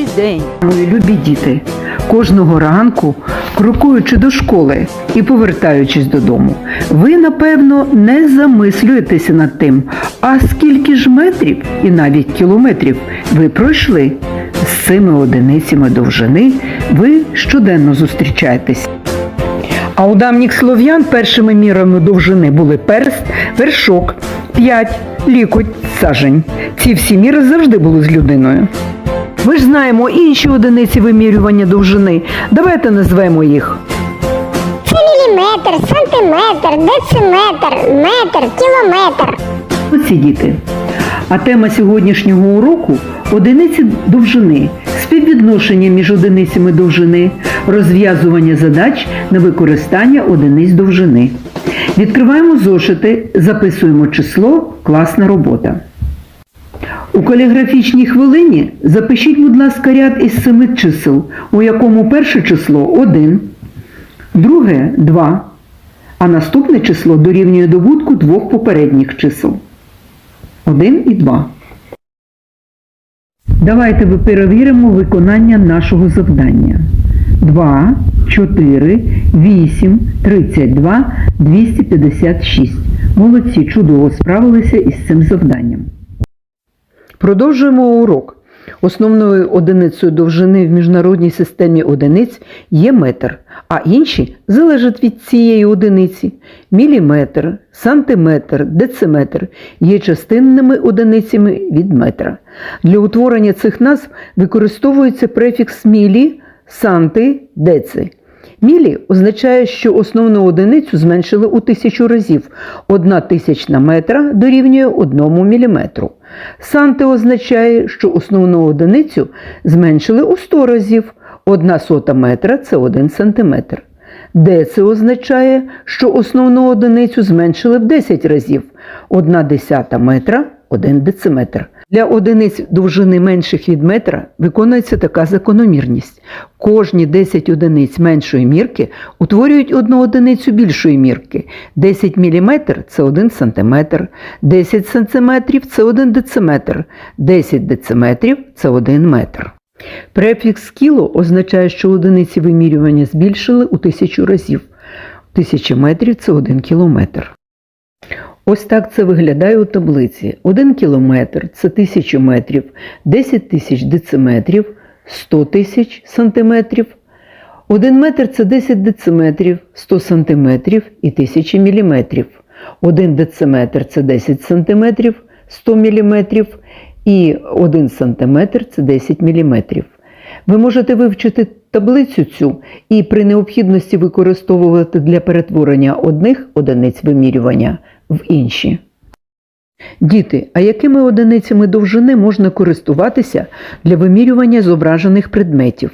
Добрий день! Мої любі діти, кожного ранку, крокуючи до школи і повертаючись додому, ви, напевно, не замислюєтеся над тим, а скільки ж метрів і навіть кілометрів ви пройшли. З цими одиницями довжини ви щоденно зустрічаєтесь. А у давніх слов'ян першими мірами довжини були перст, вершок, п'ять, лікоть, сажень. Ці всі міри завжди були з людиною. Ми ж знаємо інші одиниці вимірювання довжини. Давайте назвемо їх. Це міліметр, сантиметр, дециметр, метр, кілометр. Оці діти. А тема сьогоднішнього уроку одиниці довжини, співвідношення між одиницями довжини, розв'язування задач на використання одиниць довжини. Відкриваємо зошити, записуємо число, класна робота. У каліграфічній хвилині запишіть, будь ласка, ряд із семи чисел, у якому перше число 1, друге 2, а наступне число дорівнює добутку двох попередніх чисел. 1 і 2. Давайте ви перевіримо виконання нашого завдання. 2, 4, 8, 32, 256. Молодці, чудово справилися із цим завданням. Продовжуємо урок. Основною одиницею довжини в міжнародній системі одиниць є метр, а інші залежать від цієї одиниці. Міліметр, сантиметр, дециметр є частинними одиницями від метра. Для утворення цих назв використовується префікс мілі, санти, деци. Мілі означає, що основну одиницю зменшили у тисячу разів. Одна тисячна метра дорівнює одному міліметру. Санти означає, що основну одиницю зменшили у 100 разів. Одна сота метра це 1 сантиметр. Деце означає, що основну одиницю зменшили в 10 разів. Одна десята метра 1 дециметр. Для одиниць довжини менших від метра виконується така закономірність. Кожні 10 одиниць меншої мірки утворюють одну одиницю більшої мірки. 10 мм – це 1 см, 10 см – це 1 дециметр, 10 дециметрів – це 1 метр. Префікс кіло означає, що одиниці вимірювання збільшили у тисячу разів. Тисяча метрів – це 1 кілометр. Ось так це виглядає у таблиці. 1 кілометр – це 1000 метрів, 10 тисяч дециметрів, 100 тисяч сантиметрів. 1 метр – це 10 дециметрів, 100 сантиметрів і 1000 міліметрів. 1 дециметр – це 10 сантиметрів, 100 міліметрів і 1 сантиметр – це 10 міліметрів. Ви можете вивчити таблицю цю і при необхідності використовувати для перетворення одних одиниць вимірювання в інші. Діти, а якими одиницями довжини можна користуватися для вимірювання зображених предметів?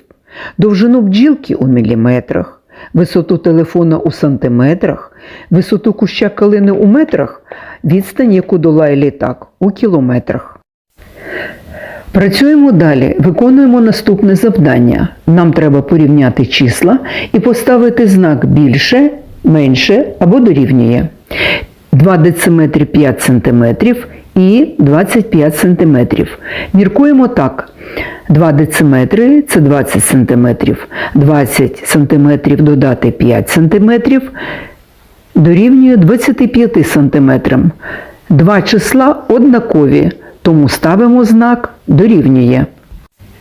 Довжину бджілки у міліметрах, висоту телефона у сантиметрах, висоту куща калини у метрах, відстань, яку долає літак у кілометрах. Працюємо далі, виконуємо наступне завдання. Нам треба порівняти числа і поставити знак більше, менше або дорівнює. 2 дециметри 5 сантиметрів і 25 сантиметрів. Міркуємо так. 2 дециметри – це 20 сантиметрів. 20 сантиметрів додати 5 сантиметрів дорівнює 25 сантиметрам. Два числа однакові, тому ставимо знак дорівнює.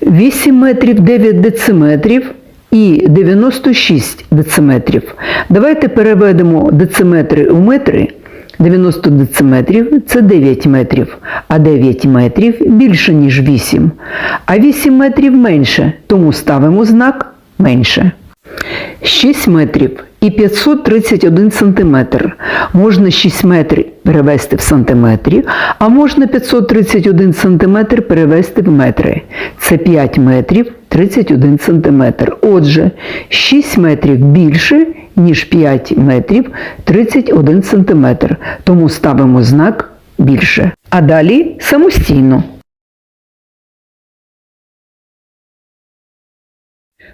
8 метрів 9 дециметрів і 96 дециметрів. Давайте переведемо дециметри у метри. 90 дециметрів – це 9 метрів, а 9 метрів більше, ніж 8. А 8 метрів менше, тому ставимо знак менше. 6 метрів і 531 сантиметр. Можна 6 метрів перевести в сантиметрі, а можна 531 сантиметр перевести в метри. Це 5 метрів 31 сантиметр. Отже, 6 метрів більше, ніж 5 метрів 31 сантиметр. Тому ставимо знак більше. А далі самостійно.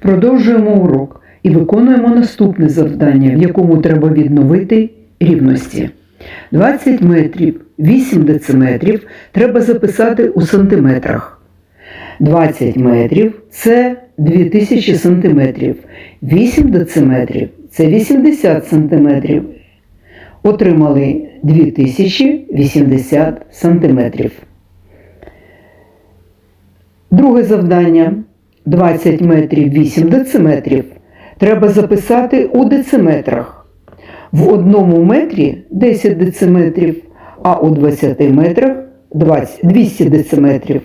Продовжуємо урок і виконуємо наступне завдання, в якому треба відновити рівності. 20 метрів, 8 дециметрів треба записати у сантиметрах. 20 метрів це 2000 сантиметрів. 8 дециметрів це 80 сантиметрів. Отримали 2080 сантиметрів. Друге завдання. 20 метрів 8 дециметрів. Треба записати у дециметрах. В одному метрі 10 дециметрів, а у 20 метрах 20, 200 дециметрів.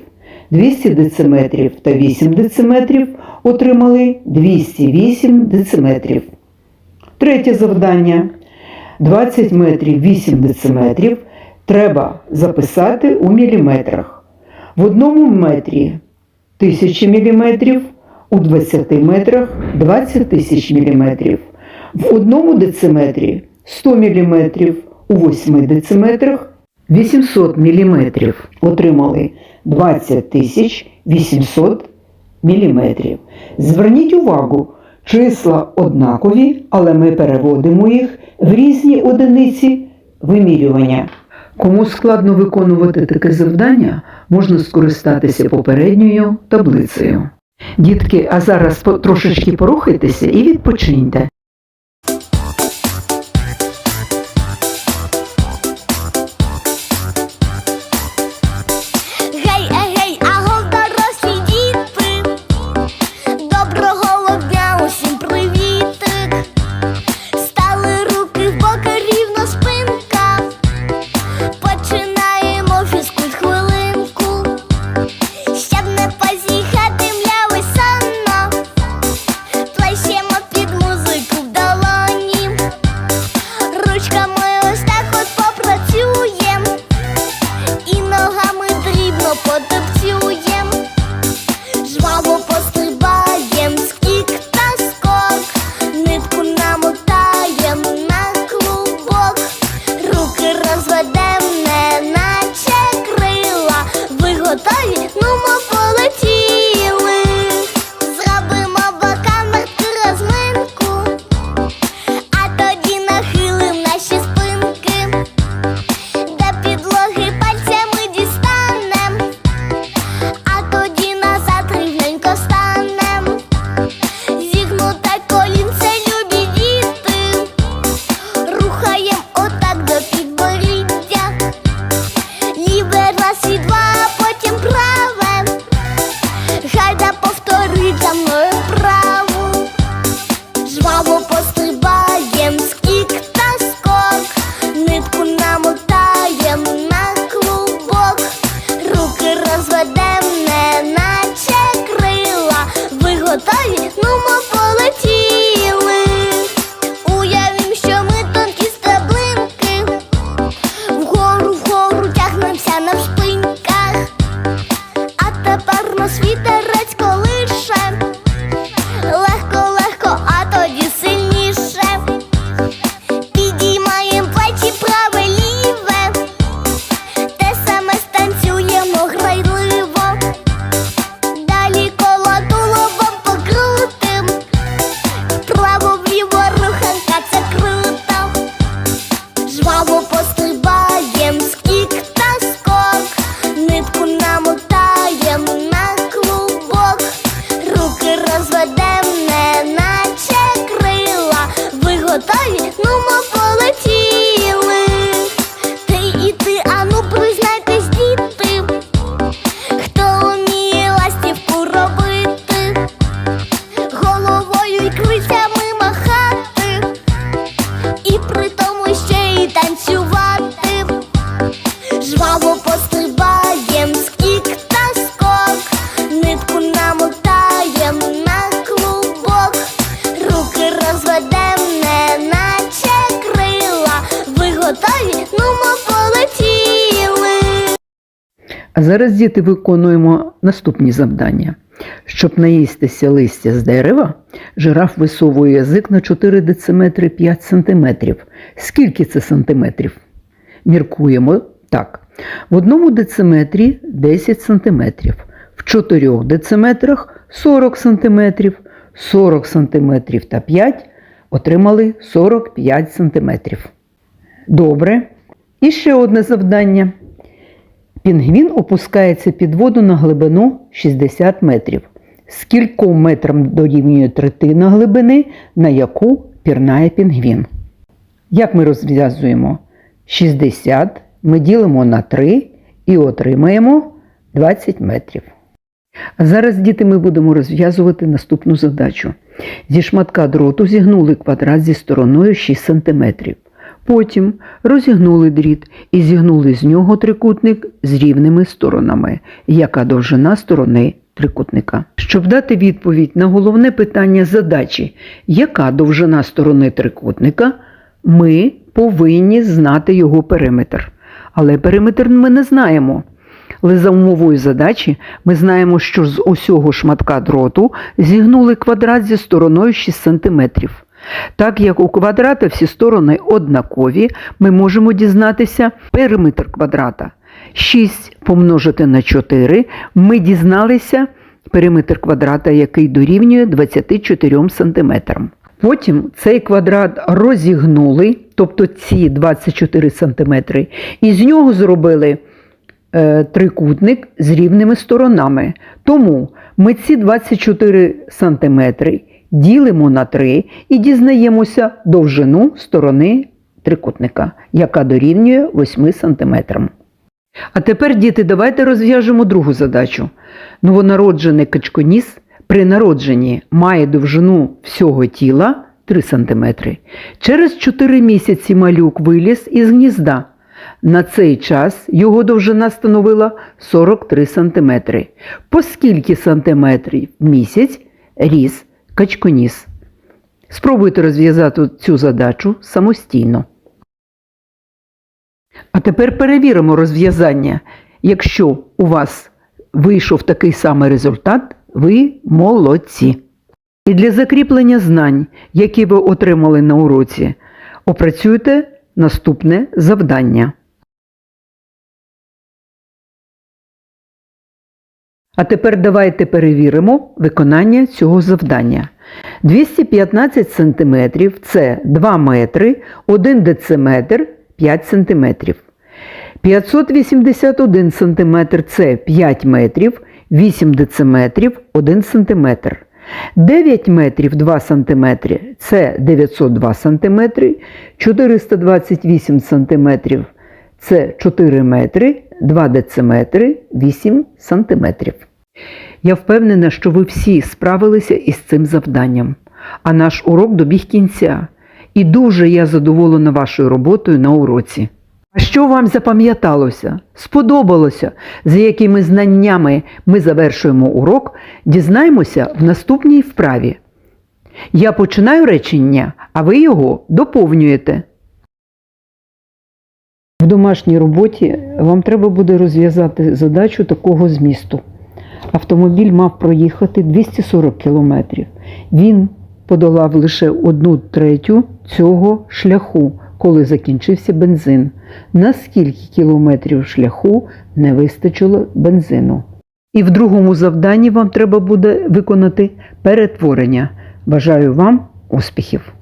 200 дециметрів та 8 дециметрів отримали 208 дециметрів. Третє завдання. 20 метрів 8 дециметрів треба записати у міліметрах. В одному метрі 1000 міліметрів, у 20 метрах 20 тисяч міліметрів. В одному дециметрі 100 міліметрів, у 8 дециметрах 800 міліметрів. Отримали 20 тисяч 800 міліметрів. Зверніть увагу, числа однакові, але ми переводимо їх в різні одиниці вимірювання. Кому складно виконувати таке завдання, можна скористатися попередньою таблицею. Дітки, а зараз трошечки порухайтеся і відпочиньте. Готові? Ну ми А зараз діти виконуємо наступні завдання. Щоб наїстися листя з дерева, жираф висовує язик на 4 дециметри 5 сантиметрів. Скільки це сантиметрів? Міркуємо так. В одному дециметрі 10 сантиметрів, в 4 дециметрах 40 сантиметрів, 40 сантиметрів та 5 отримали 45 сантиметрів. Добре. І ще одне завдання. Пінгвін опускається під воду на глибину 60 метрів. Скільком метрам дорівнює третина глибини, на яку пірнає пінгвін. Як ми розв'язуємо? 60 ми ділимо на 3 і отримаємо 20 метрів. Зараз, діти, ми будемо розв'язувати наступну задачу. Зі шматка дроту зігнули квадрат зі стороною 6 см. Потім розігнули дріт і зігнули з нього трикутник з рівними сторонами, яка довжина сторони трикутника. Щоб дати відповідь на головне питання задачі, яка довжина сторони трикутника, ми повинні знати його периметр. Але периметр ми не знаємо. Але за умовою задачі ми знаємо, що з усього шматка дроту зігнули квадрат зі стороною 6 см. Так як у квадрата всі сторони однакові, ми можемо дізнатися периметр квадрата. 6 помножити на 4 ми дізналися периметр квадрата, який дорівнює 24 см. Потім цей квадрат розігнули, тобто ці 24 см, і з нього зробили е, трикутник з рівними сторонами. Тому ми ці 24 см ділимо на 3 і дізнаємося довжину сторони трикутника, яка дорівнює 8 см. А тепер, діти, давайте розв'яжемо другу задачу. Новонароджений качконіс при народженні має довжину всього тіла 3 см. Через 4 місяці малюк виліз із гнізда. На цей час його довжина становила 43 см. По скільки сантиметрів місяць ріс качконіс? Спробуйте розв'язати цю задачу самостійно. А тепер перевіримо розв'язання. Якщо у вас вийшов такий самий результат, ви молодці. І для закріплення знань, які ви отримали на уроці, опрацюйте наступне завдання. А тепер давайте перевіримо виконання цього завдання. 215 см – це 2 метри, 1 дециметр, 5 см. 581 см – це 5 метрів, 8 дециметрів, 1 см. 9 метрів 2 см – це 902 см, 428 см – це 4 метри, 2 дециметри, 8 сантиметрів. Я впевнена, що ви всі справилися із цим завданням, а наш урок добіг кінця. І дуже я задоволена вашою роботою на уроці. А що вам запам'яталося, сподобалося, з якими знаннями ми завершуємо урок, дізнаємося в наступній вправі. Я починаю речення, а ви його доповнюєте. В домашній роботі вам треба буде розв'язати задачу такого змісту. Автомобіль мав проїхати 240 кілометрів. Він подолав лише одну третю цього шляху, коли закінчився бензин. На скільки кілометрів шляху не вистачило бензину? І в другому завданні вам треба буде виконати перетворення. Бажаю вам успіхів!